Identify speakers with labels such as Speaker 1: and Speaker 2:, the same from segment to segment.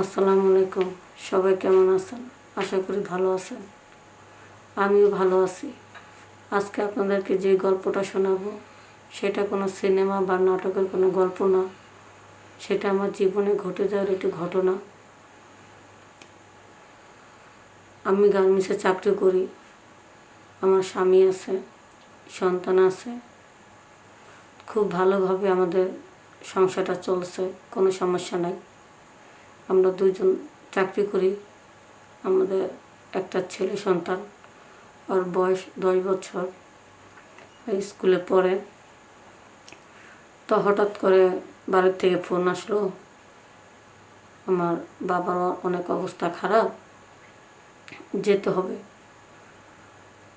Speaker 1: আসসালামু আলাইকুম। সবাই কেমন আছেন? আশা করি ভালো আছেন। আমিও ভালো আছি। আজকে আপনাদেরকে যে গল্পটা শোনাবো, সেটা কোনো সিনেমা বা নাটকের কোনো গল্প না। সেটা আমার জীবনে ঘটে যাওয়ার একটি ঘটনা। আমি গার্মেন্টসে চাকরি করি। আমার স্বামী আছে, সন্তান আছে। খুব ভালোভাবে আমাদের সংসারটা চলছে, কোনো সমস্যা নাই। আমরা দুজন চাকরি করি। আমাদের একটা ছেলে সন্তান, ওর বয়স দশ বছর। স্কুলে পড়ে। তো হঠাৎ করে বাড়ির থেকে ফোন আসলো। আমার বাবার অনেক অবস্থা খারাপ, যেতে হবে।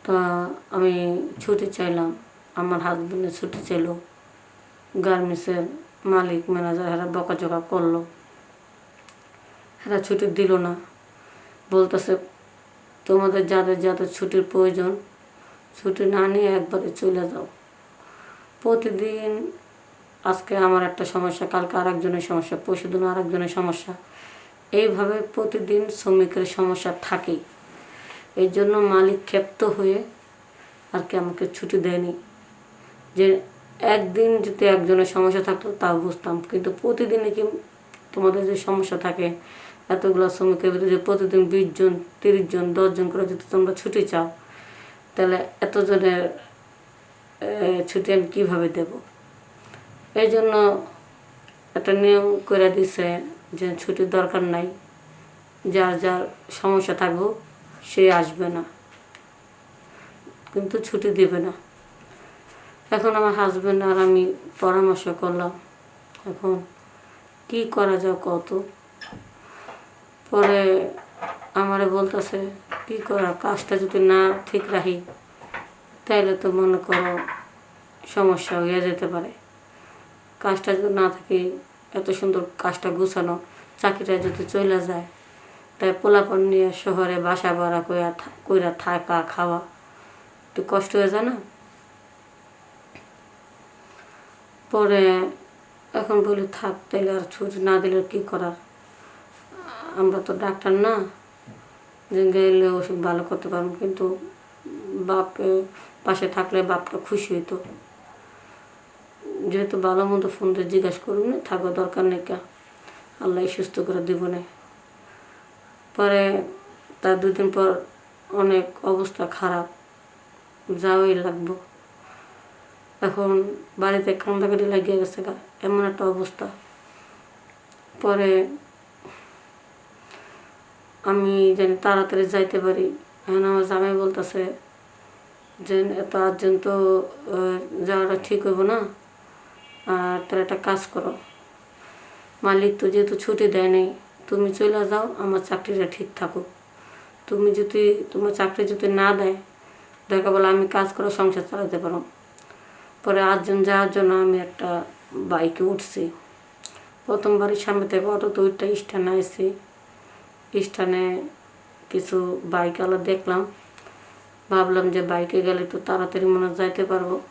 Speaker 1: তা আমি ছুটি চাইলাম। আমার হাজবেন্ডের ছুটি চাইলো। গার্মেন্টসের মালিক ম্যানেজার এরা বকাঝকা করল। এরা ছুটি দিল না। বলতেছে, তোমাদের যাদের যাদের ছুটির প্রয়োজন, ছুটি না নিয়ে একবারে চলে যাও। প্রতিদিন আজকে আমার একটা সমস্যা, কালকে আরেকজনের সমস্যা পরশু দিন আরেকজনের সমস্যা। এইভাবে প্রতিদিন শ্রমিকের সমস্যা থাকেই। এই জন্য মালিক ক্ষেপ্ত হয়ে আর কি আমাকে ছুটি দেয়নি। যে একদিন যদি একজনের সমস্যা থাকতো, তাও বুঝতাম। কিন্তু প্রতিদিনই কি তোমাদের যে সমস্যা থাকে এতগুলো শ্রমিকের ভিতরে প্রতিদিন বিশ জন, তিরিশ জন দশজন করে যদি তোমরা ছুটি চাও, তাহলে এতজনের ছুটি আমি কীভাবে দেব? এই জন্য একটা নিয়ম করে দিছে যে ছুটির দরকার নাই, যার যার সমস্যা থাকব সে আসবে না। কিন্তু ছুটি দেবে না। এখন আমার হাজবেন্ড আর আমি পরামর্শ করলাম, এখন কি করা যায় কত পরে আমারে বলতেছে, কি করা? কাজটা যদি না ঠিক রাখি, তাইলে তো মনে করো সমস্যা হয়ে যেতে পারে। কাজটা যদি না থাকে, এত সুন্দর কাজটা গুছানো, চাকরিটা যদি চলে যায়, তাই পোলাপন নিয়ে শহরে বাসা ভাড়া কইরা কইরা থাকা, খাওয়া, একটু কষ্ট হয়ে যায় না? পরে এখন বলি, থাক, তাইলে আর ছুটি না দিলে কি করার? আমরা তো ডাক্তার না। যে গেলে ওষুধ ভালো করতে পারব, কিন্তু বাপে পাশে থাকলে বাপটা খুশি হইতো। যেহেতু ভালো মতো ফোন দিয়ে জিজ্ঞাসা করুন না, থাকো দরকার নেই কা। আল্লাহ সুস্থ করে দিব না। পরে তার দুদিন পর অনেক অবস্থা খারাপ। যাওয়াই লাগবো। এখন বাড়িতে কান্দাকাটি লাগিয়ে গেছে গা এমন একটা অবস্থা। পরে আমি যেন তাড়াতাড়ি যাইতে পারি। এখন আমার জামাই বলতেছে যে এত আর্জেন্ট তো যাওয়াটা ঠিক হইব না। আর তার একটা কাজ করো। মালিক তো যেহেতু ছুটি দেয় নাই, তুমি চলে যাও, আমার চাকরিটা ঠিক থাকুক। তুমি যদি, তোমার চাকরি যদি না দেয়, দেখা বলে আমি কাজ করে সংসার চালাতে পারো পরে আটজন যাওয়ার জন্য আমি একটা বাইকে উঠছি। প্রথমবারই সামনে থেকে অটো তো ওইটা স্ট্যান্ড আসছি স্ট্যান্ডে কিছু বাইকওয়ালা দেখলাম। ভাবলাম যে বাইকে গেলে তো তাড়াতাড়ি মনে যাইতে পারব।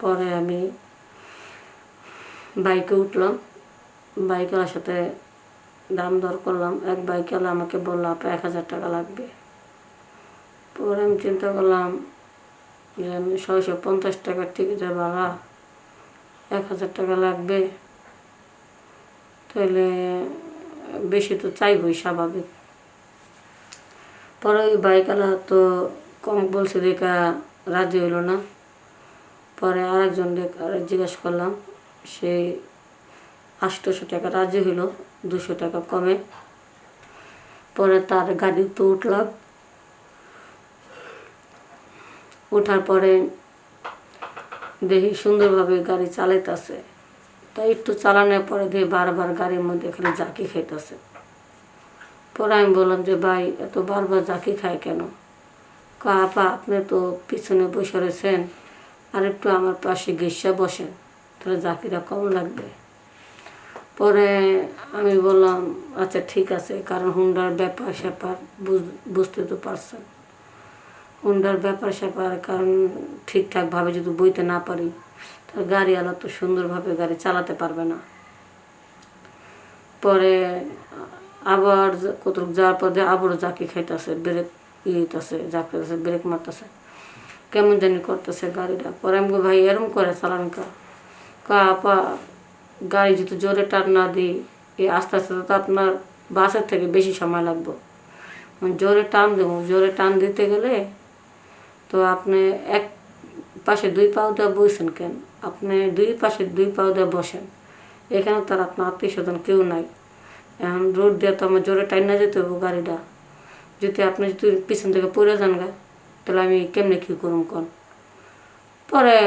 Speaker 1: পরে আমি বাইকে উঠলাম। বাইকওয়ালার সাথে দাম দর করলাম। এক বাইকওয়ালা আমাকে বলল, আপা, এক হাজার টাকা লাগবে। পরে আমি চিন্তা করলাম যে আমি ছয়শো পঞ্চাশ টাকার টিকিটের ভাড়া। এক হাজার টাকা লাগবে। তাহলে বেশি তো চাইবই স্বাভাবিক। পরে ওই বাইকওয়ালা তো কম বলছে, দেখা রাজি হইল না। পরে আরেকজন জিজ্ঞেস করলাম, সে আষ্টশো টাকা রাজি হইল, দুশো টাকা কমে। পরে তার গাড়িতে উঠলাম ওঠার পরে দেখি সুন্দরভাবে গাড়ি চালাইতেছে। তাই একটু চালানোর পরে দিয়ে বারবার গাড়ির মধ্যে খালি জাকি খাইতেছে। পরে আমি বললাম যে, ভাই, এত বারবার জাকি খায় কেন? আপা, আপনি তো পিছনে বসে রয়েছেন আর একটু আমার পাশে গেসা বসেন, তাহলে জাকিটা কম লাগবে। পরে আমি বললাম আচ্ছা ঠিক আছে, কারণ হুন্ডার ব্যাপার স্যাপার বুঝ- বুঝতে তো পারছেন। হুন্ডার ব্যাপার স্যাপার কারণ ঠিকঠাকভাবে যদি বইতে না পারি গাড়িওয়ালা তো সুন্দরভাবে গাড়ি চালাতে পারবে না। পরে আবার কত যাওয়ার পরে আবারও জাকি খাইতেছে, ব্রেক ইয়েতেছে জাকিতেছে ব্রেক মারতেছে। কেমন জানি করতেছে গাড়িটা। পরে আমি ভাই, এরম করে চালান কা। কা, আপা, গাড়ি যদি জোরে টান না দিই এই আস্তে আস্তে তো আপনার বাসের থেকে বেশি সময় লাগবে। জোরে টান দেবো। জোরে টান দিতে গেলে তো আপনি এক পাশে দুই পাও দেওয়া বসেন কেন? আপনি দুই পাশে দুই পাও দেওয়া বসেন। এখানে তার আপনার আত্মীয় স্বজন কেউ নাই। এখন রোড দিয়ে তো আমার জোরে টাইন না যেতে হবে গাড়িটা। যদি আপনি যদি পিছন থেকে পড়ে যান গা, তাহলে আমি কেমনে কী করুন কোন? পরে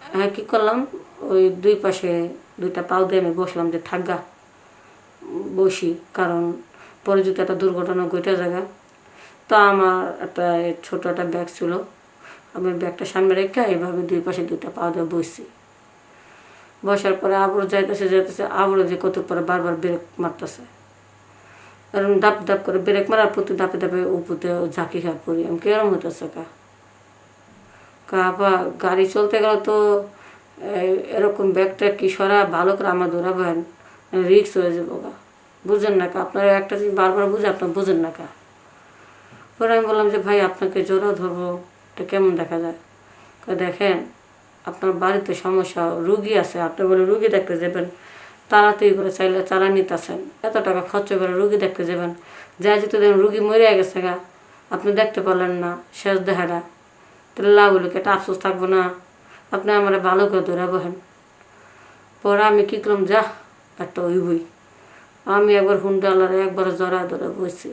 Speaker 1: হ্যাঁ কী করলাম? ওই দুই পাশে দুইটা পাও দিয়ে আমি বসলাম যে থাকগা বসি। কারণ পরে যদি একটা দুর্ঘটনা ঘটে জায়গা তো আমার একটা ছোট একটা ব্যাগ ছিল। আমি ব্যাগটা সামনে রেখে এইভাবে দুই পাশে দুইটা পা দিয়ে বসছি বসার পরে আবার যাইতেছে যাইতেছে আবারও যে কত পরে বারবার ব্রেক মারতেছে। এরকম দাপ দাপ করে ব্রেক মারার প্রতি দাপে দাপে উপরে ঝাঁকি খা পড়ি আমি কেরম হইতেছে কা? কাবা গাড়ি চলতে গেলে তো এরকম ব্যাগটা কি সরা ভালো করে আমার ধরাবেন রিক্স হয়ে যাব গা বুঝেন না কা? আপনারা একটা জিনিস বারবার বুঝে আপনার বুঝেন না কা? পরে আমি বললাম যে, ভাই, আপনাকে জোড়া ধরবো। এটা কেমন দেখা যায়? দেখেন, আপনার বাড়িতে সমস্যা, রুগী আছে, আপনি বলে রুগী দেখতে যাবেন, তাড়াতাড়ি করে চাইলে চালা নিতেছেন, এত টাকা খরচ করে রুগী দেখতে যাবেন, যা যেতে দেখেন রুগী মরে গেছে গা, আপনি দেখতে পারলেন না, শেষ দেখাটা তাহলে লাভ হলো কি? একটা আফসোস থাকব না। আপনি আমার ভালো করে ধরে বহেন পরে আমি কী করলাম? যা একটা ওই বই আমি একবার হুন্ডালারে একবার জরা ধরে বসছি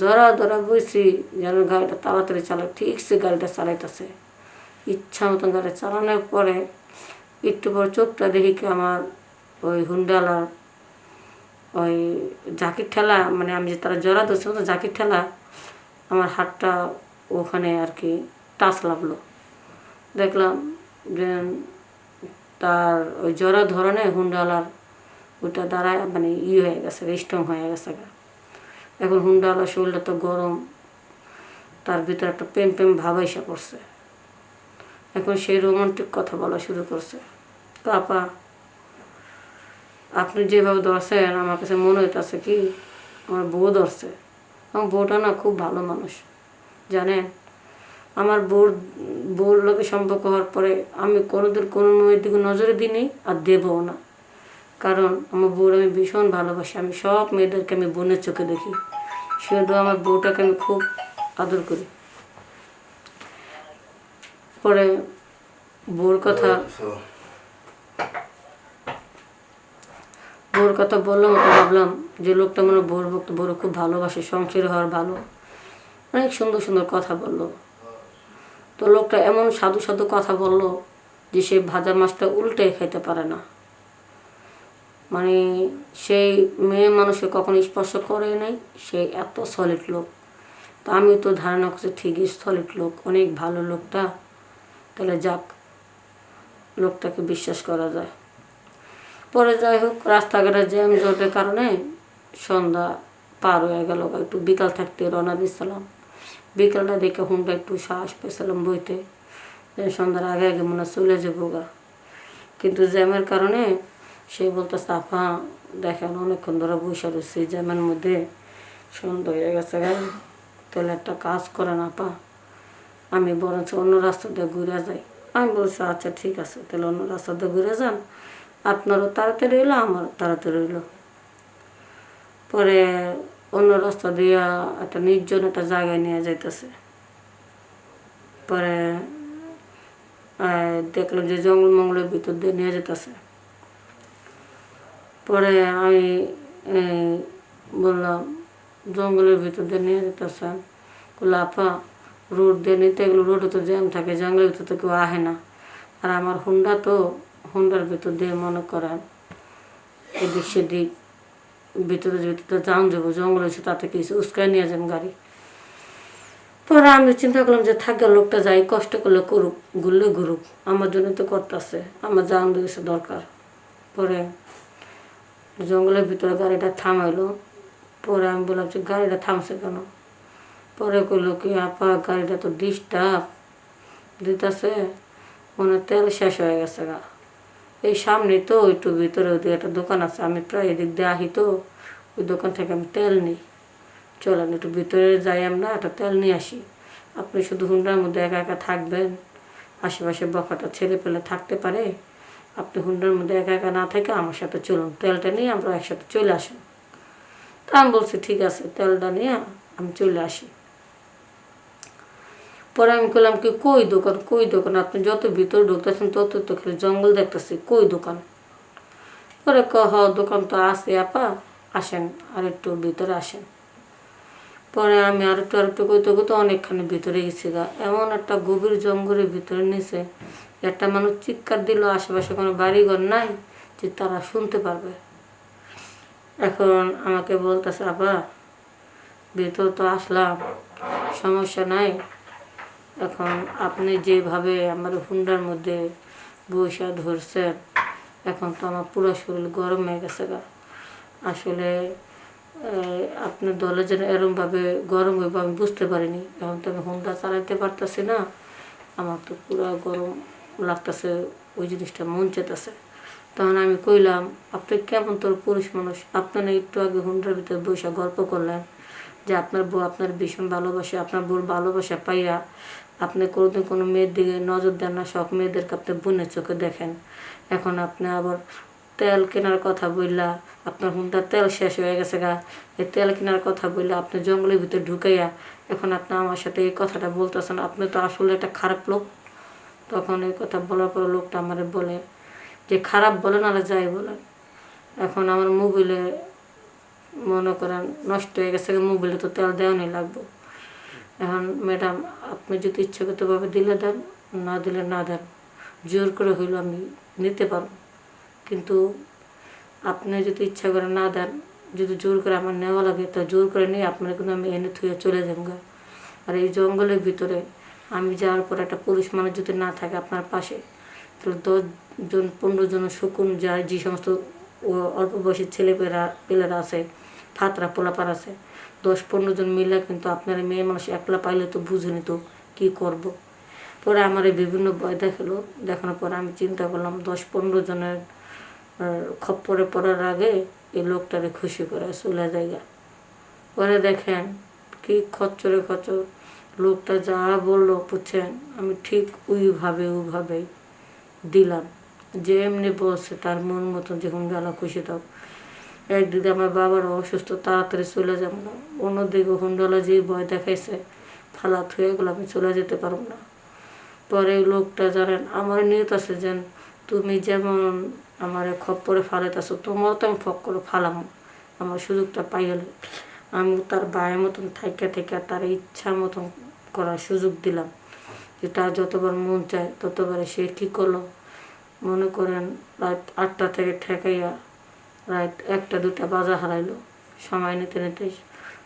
Speaker 1: জরা ধরা বুঝছি, যেন গাড়িটা তাড়াতাড়ি চালায় ঠিক সে গাড়িটা চালাইতেছে ইচ্ছা মতন গাড়ি চালানোর পরে একটু পর চোখটা দেখি কি আমার ওই হুন্ডালার ওই জাকির ঠেলা মানে আমি যে তারা জরা ধরছি তো জাকির ঠেলা, আমার হাতটা ওখানে আর কি টাচ লাগল দেখলাম যে তার ওই জরা ধরনে হুন্ডালার ওটা দ্বারা মানে ই হয়ে গেছে স্ট্রং হয়ে গেছে। এখন হুন্ডালার শরীরটা তো গরম, তার ভিতরে একটা প্রেম প্রেম ভাব এসে পড়ছে। এখন সেই রোমান্টিক কথা বলা শুরু করছে। তো আপা আপনি যেভাবে ধরছেন, আমার কাছে মনে হইতেছে কি, আমার বউ ধরছে। আমার বউটা না খুব ভালো মানুষ, জানেন? আমার বউর বউর লোকের সম্পর্ক হওয়ার পরে আমি কোনোদিন কোনো মেয়ের দিকে নজরে দিইনি আর দেবও না। কারণ আমার বউর আমি ভীষণ ভালোবাসি। আমি সব মেয়েদেরকে আমি বোনের চোখে দেখি। শুধু আমার বউটাকে আমি খুব আদর করি। পরে বউর কথা বউর কথা বললাম তো ভাবলাম যে লোকটা মনে বউর ভক্ত, বউর খুব ভালোবাসে, সংসার হওয়ার ভালো। অনেক সুন্দর সুন্দর কথা বলল। তো লোকটা এমন সাধু সাধু কথা বলল যে সে ভাজা মাছটা উল্টে খাইতে পারে না। মানে সেই মেয়ে মানুষকে কখনো স্পর্শ করে নাই, সে এত সলিড লোক। তা আমি তো ধারণা করছি ঠিকই সলিড লোক, অনেক ভালো লোকটা। তাহলে যাক, লোকটাকে বিশ্বাস করা যায়। পরে যাই হোক, রাস্তাঘাটে জ্যাম জটের কারণে সন্ধ্যা পার হয়ে গেল। একটু বিকাল থাকতে রওনা দিচ্ছিলাম বিকালটা দেখে হুমটা একটু সাহস পেয়েছিলাম বইতে। সন্ধ্যার আগে আগে মনে চলে যাব গা। কিন্তু জ্যামের কারণে সে বলতো, সাফা, দেখেন অনেকক্ষণ ধরে বসে রয়েছে জ্যামের মধ্যে সন্ধ্যা হয়ে গেছে তাহলে একটা কাজ করে না পা আমি বরঞ্চ অন্য রাস্তা দিয়ে ঘুরে যাই। আমি বলছি আচ্ছা ঠিক আছে, তাহলে অন্য রাস্তা দিয়ে ঘুরে যান। আপনারও তাড়াতাড়ি হইল আমারও তাড়াতাড়ি হইল পরে অন্য রাস্তা দিয়ে একটা নির্জন একটা জায়গায় নিয়ে যাইতেছে। পরে দেখলাম যে জঙ্গল মঙ্গলের ভিতর দিয়ে নিয়ে যেতেছে পরে আমি বললাম, জঙ্গলের ভিতর দিয়ে নিয়ে যেতেছেন লাফা রোড দিয়ে নিতে গেলে রোডে তো জ্যাম থাকে, জঙ্গলের ভিতর তো কেউ আহে না। আর আমার হুন্ডা তো হুন্ডার ভিতর দিয়ে মনে করেন, এদিক সেদিক, ভিতরে ভিতরে যান যাব, জঙ্গল হয়েছে, তাতে কিছু উস্কায় নিয়ে যান গাড়ি। পরে আমি চিন্তা করলাম যে, থাকে লোকটা যাই, কষ্ট করলে করুক, ঘুরলে ঘুরুক, আমার জন্য তো করতেছে, আমার জান দিয়েছে দরকার। পরে জঙ্গলের ভিতরে গাড়িটা থামাইলো। পরে আমি বললাম যে গাড়িটা থামছে কেন? পরে কইলো কি, আপা, গাড়িটা তো ডিস্টার্ব দিতেছে, মনে তেল শেষ হয়ে গেছে গা। এই সামনে তো একটু ভিতরে ওদিকে একটা দোকান আছে, আমি প্রায় এদিক দিয়ে আহি তো ওই দোকান থেকে আমি তেল নিই। চলেন, একটু ভিতরে যাই আমরা, একটা তেল নিয়ে আসি। আপনি শুধু হুন্ডার মধ্যে একা একা থাকবেন, আশেপাশে বকাটা ছেলে পেলে থাকতে পারে। আপনি হুন্ডার মধ্যে একা একা না থেকে আমার সাথে চলুন, তেলটা নিয়ে আমরা একসাথে চলে আসুন তা আমি বলছি, ঠিক আছে, তেলটা নিয়ে আমি চলে আসি। পরে আমি বললাম কি, কই দোকান কই দোকান? আপনি যত ভিতরে ঢুকতেছেন, তত তো খালি জঙ্গল দেখতেছি, কই দোকান? পরে ক, হ, দোকান তো আছে, আপা, আসেন আর একটু ভিতরে আসেন। পরে আমি আর একটু আর একটু কইতে কইতে অনেকখানি ভিতরে গেছি গা। এমন একটা গভীর জঙ্গলের ভিতরে নিচে একটা মানুষ চিৎকার দিল, আশেপাশে কোনো বাড়িঘর নাই যে তারা শুনতে পারবে। এখন আমাকে বলতেছে আপা ভিতর তো আসলাম, সমস্যা নাই। এখন আপনি যেভাবে আমার হুন্ডার মধ্যে বৈশা ধরছেন, এখন তো আমার পুরো শরীর গরম হয়ে গেছে গা। আসলে আপনার দলে যেন এরমভাবে গরম হইব আমি বুঝতে পারিনি। এখন তো আমি হুন্ডা চালাইতে পারতেছি না, আমার তো পুরো গরম লাগতেছে, ওই জিনিসটা মন চেতেছে। তখন আমি কইলাম, আপনি কেমন তোর পুরুষ মানুষ? আপনার একটু আগে হুন্ডার ভিতরে বৈশা গল্প করলেন যে আপনার বউ আপনার ভীষণ ভালোবাসে, আপনার বউর ভালোবাসা পাইয়া আপনি কোনোদিন কোনো মেয়ের দিকে নজর দেন না, সব মেয়েদেরকে আপনি বোনের চোখে দেখেন। এখন আপনি আবার তেল কেনার কথা বললা আপনার হুন্ডার তেল শেষ হয়ে গেছে গা। এই তেল কেনার কথা বললা আপনি জঙ্গলের ভিতরে ঢুকাইয়া, এখন আপনি আমার সাথে এই কথাটা বলতেছেন। আপনি তো আসলে একটা খারাপ লোক। তখন এই কথা বলার পর লোকটা আমারে বলে যে, খারাপ বলেন আর যাই বলেন। এখন আমার মোবাইলে মনে করেন নষ্ট হয়ে গেছে মোবাইলে তো তেল দেওয়ানি লাগবে। এখন ম্যাডাম, আপনি যদি ইচ্ছাগতভাবে দিলে দেন, না দিলে না দেন, জোর করে হইল আমি নিতে পারব। কিন্তু আপনি যদি ইচ্ছা করে না দেন, যদি জোর করে আমার নেওয়া লাগে, তা জোর করে নিয়ে আপনার কিন্তু আমি এনে থুয়ে চলে যাব। আর এই জঙ্গলের ভিতরে আমি যাওয়ার পর একটা পুরুষ মানুষ যদি না থাকে আপনার পাশে, তাহলে দশজন পনেরো জন শকুন যায় যে সমস্ত অল্প বয়সী ছেলেপেরা পেলেরা আছে, ফাতরা, পোলাপার আছে, দশ পনেরো জন মিলে কিন্তু আপনার মেয়ে মানুষ একলা পাইলে তো বুঝেনি তো কী করব। পরে আমার বিভিন্ন ভয় দেখাল, দেখানোর পরে আমি চিন্তা করলাম দশ পনেরো জনের খপ্পরে পড়ার আগে এই লোকটারে খুশি করে চলে জায়গা পরে দেখেন কি খচ্চরে খচ্চর লোকটা যা বলল, বুঝছেন? আমি ঠিক ওইভাবে ওইভাবেই দিলাম। যে এমনি বলছে, তার মন মতন যখন গেল খুশি থাক একদিকে আমার বাবার অসুস্থ, তাড়াতাড়ি চলে যাব না। অন্যদিকে হুন্ডলা যে ভয় দেখাইছে, ফালাত হয়ে গেলো, আমি চলে যেতে পারব না। পরে লোকটা জানেন, আমার নিয়ত আছে যেন তুমি যেমন আমার খপ্পরে ফালাইতেছো, তোমারও তো আমি ফক করে ফালাম। আমার সুযোগটা পাই গেলে। আমি তার বায়ের মতন থাইকা থেকে তার ইচ্ছা মতন করার সুযোগ দিলাম। যে তার যতবার মন চায়, ততবারে সে কী করল? মনে করেন রাত আটটা থেকে ঠেকাইয়া রাত একটা, দুটা বাজা হারাইলো। সময় নিতে নিতে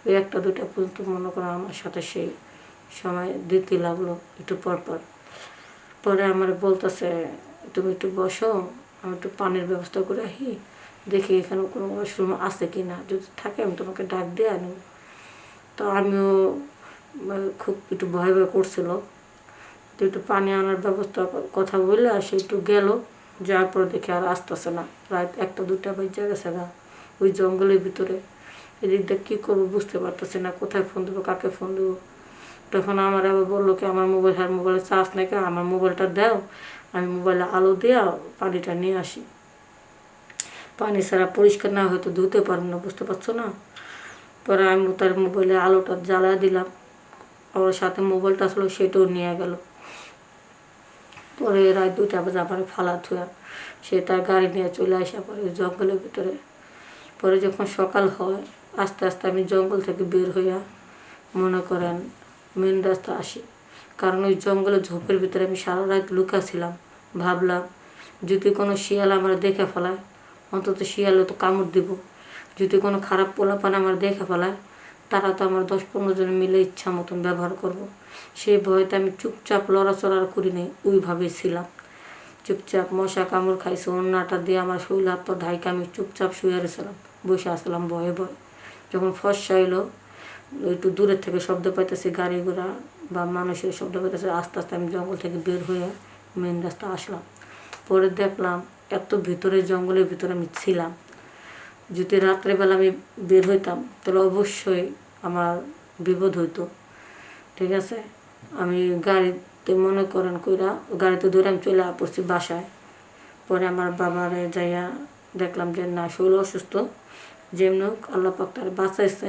Speaker 1: ওই একটা, দুটা পর্যন্ত মনে করেন আমার সাথে সেই সময় দিতে লাগল একটু পর পর। আমার বলতেছে, তুমি একটু বসো, আমি একটু পানির ব্যবস্থা করে আহি দেখি এখানে কোনো ওয়াশরুম আছে কি না যদি থাকে আমি তোমাকে ডাক দিয়ে আনি তো আমিও খুব একটু ভয় ভয় করছিল। তো একটু পানি আনার ব্যবস্থা কথা বললে আর সে একটু গেল, যাওয়ার পর দেখে আর আসতেছে না। রাত একটা দুটা বাজে গেছে না ওই জঙ্গলের ভিতরে। এদিক দিয়ে কী করব বুঝতে পারতেছি না, কোথায় ফোন দেবো, কাকে ফোন দেবো? তখন আমার আবার বলল কি, আমার মোবাইল আর মোবাইলে চার্জ নেই কেন আমার মোবাইলটা দাও, আমি মোবাইলে আলো দিয়ে পানিটা নিয়ে আসি। পানি ছাড়া পরিষ্কার না হয়তো ধুতে পারব না, বুঝতে পারছ না? পরে আমি তার মোবাইলে আলোটা জ্বালা দিলাম। ওর সাথে মোবাইলটা আসলো, সেটাও নিয়ে গেল। পরে রাত দুটা বাজে আমার ফালা থুয়া সে তার গাড়ি নিয়ে চলে আসা পরে জঙ্গলের ভিতরে। পরে যখন সকাল হয়, আস্তে আস্তে আমি জঙ্গল থেকে বের হইয়া মনে করেন মেন রাস্তা আসি। কারণ ওই জঙ্গলে ঝোপের ভিতরে আমি সারা রাত লুকাছিলাম। ভাবলাম, যদি কোনো শিয়াল আমার দেখে ফেলায়, অন্তত শিয়ালে তো কামড় দিব। যদি কোনো খারাপ পোলাপান আমার দেখে ফেলায় তারা তো আমার দশ পনেরো জন মিলে ইচ্ছা মতন ব্যবহার করব। সেই ভয়তে আমি চুপচাপ লড়াচড়া করি নাই ওইভাবেই ছিলাম। চুপচাপ মশা কামড় খাইছে, অন্যটা দিয়ে আমার শরীর হাত পা ঢাইকে আমি চুপচাপ শুয়ে রেছিলাম বসে আসলাম ভয়ে ভয়ে। যখন ফর্সা এলো একটু দূরের থেকে শব্দ পাইতেছি গাড়ি ঘোড়া বা মানুষের শব্দ পাইতেছে, আস্তে আস্তে আমি জঙ্গল থেকে বের হয়ে মেন রাস্তা আসলাম। পরে দেখলাম এত ভিতরে জঙ্গলের ভিতরে আমি ছিলাম। যদি রাত্রেবেলা আমি বের হইতাম, তাহলে অবশ্যই আমার বিপদ হইতো। ঠিক আছে? আমি গাড়িতে মনে করেন কইরা গাড়িতে ধরে আমি চলে পড়ছি বাসায়। পরে আমার বাবারে যাইয়া দেখলাম যে, না শরীর অসুস্থ। যেমন আল্লাহ পাক তার বাঁচাইছে।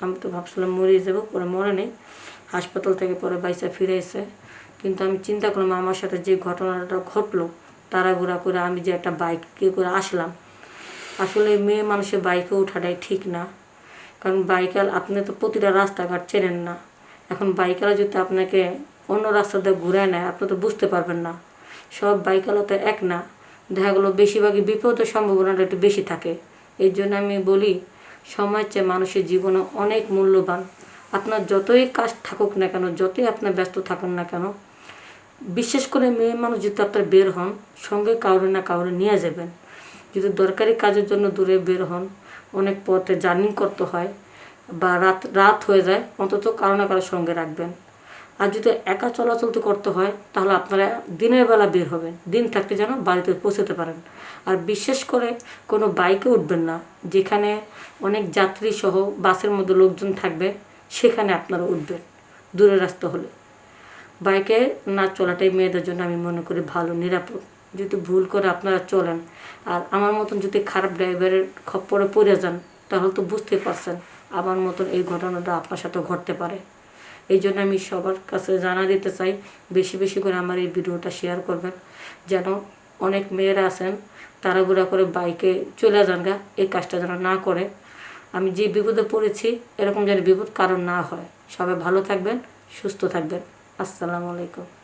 Speaker 1: আমি তো ভাবছিলাম মরিয়ে যাব, পরে মরে নেই। হাসপাতাল থেকে পরে বাইসা ফিরে এসে কিন্তু আমি চিন্তা করলাম আমার সাথে যে ঘটনাটা ঘটলো, তাড়াহুড়া করে আমি যে একটা বাইক করে আসলাম। আসলে মেয়ে মানুষের বাইকে ওঠাটাই ঠিক না। কারণ বাইকাল আপনি তো প্রতিটা রাস্তাঘাট চেনেন না। এখন বাইকালা যদি আপনাকে অন্য রাস্তা দিয়ে ঘুরে নেয়, আপনি তো বুঝতে পারবেন না। সব বাইকালা তো এক না। দেখা গেলো বেশিরভাগই বিপদের সম্ভাবনাটা একটু বেশি থাকে। এই জন্য আমি বলি সময় চেয়ে মানুষের জীবনে অনেক মূল্যবান। আপনার যতই কাজ থাকুক না কেন, যতই আপনার ব্যস্ত থাকুন না কেন, বিশেষ করে মেয়ে মানুষ যদি আপনার বের হন, সঙ্গে কাউরে না কাউরে নিয়ে যাবেন। যদি দরকারি কাজের জন্য দূরে বের হন অনেক পথে জার্নি করতে হয় বা রাত রাত হয়ে যায়, অন্তত কারও না কারোর সঙ্গে রাখবেন। আর যদি একা চলাচল তো করতে হয়, তাহলে আপনারা দিনের বেলা বের হবেন। দিন থাকতে যেন বাড়িতে পৌঁছতে পারেন। আর বিশেষ করে কোনো বাইকে উঠবেন না, যেখানে অনেক যাত্রী সহ বাসের মধ্যে লোকজন থাকবে, সেখানে আপনারা উঠবেন, দূরের রাস্তা হলে। বাইকে না চলাটাই মেয়েদের জন্য আমি মনে করি ভালো, নিরাপদ। যদি ভুল করে আপনারা চলেন। আর আমার মতন যদি খারাপ ড্রাইভারের খপ্পরে পড়ে যান, তাহলে তো বুঝতেই পারছেন আমার মতন এই ঘটনাটা আপনার সাথে ঘটতে পারে। এই জন্য আমি সবার কাছে জানা দিতে চাই, বেশি বেশি করে আমার এই ভিডিওটা শেয়ার করবেন। যেন অনেক মেয়েরা আছেন, তাড়াহুড়া করে বাইকে চলে যান গা, এই কাজটা যেন না করে। আমি যে বিপদে পড়েছি, এরকম যেন বিপদ কারণ না হয়। সবাই ভালো থাকবেন, সুস্থ থাকবেন। আসসালামু আলাইকুম।